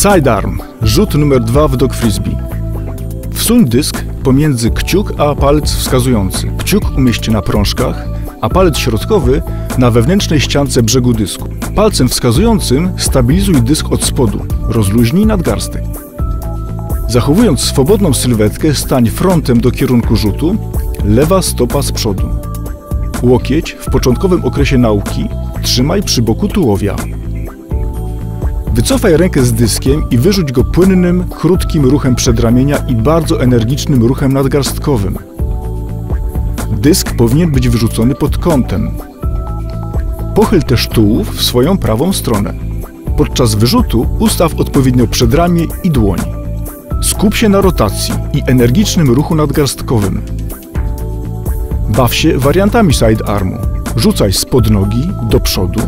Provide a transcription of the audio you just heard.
Sidearm. Rzut numer dwa w dog frisbee. Wsuń dysk pomiędzy kciuk a palec wskazujący. Kciuk umieść na prążkach, a palec środkowy na wewnętrznej ściance brzegu dysku. Palcem wskazującym stabilizuj dysk od spodu. Rozluźnij nadgarstek. Zachowując swobodną sylwetkę, stań frontem do kierunku rzutu, lewa stopa z przodu. Łokieć w początkowym okresie nauki trzymaj przy boku tułowia. Wycofaj rękę z dyskiem i wyrzuć go płynnym, krótkim ruchem przedramienia i bardzo energicznym ruchem nadgarstkowym. Dysk powinien być wyrzucony pod kątem. Pochyl też tułów w swoją prawą stronę. Podczas wyrzutu ustaw odpowiednio przedramię i dłoń. Skup się na rotacji i energicznym ruchu nadgarstkowym. Baw się wariantami sidearmu. Rzucaj spod nogi, do przodu,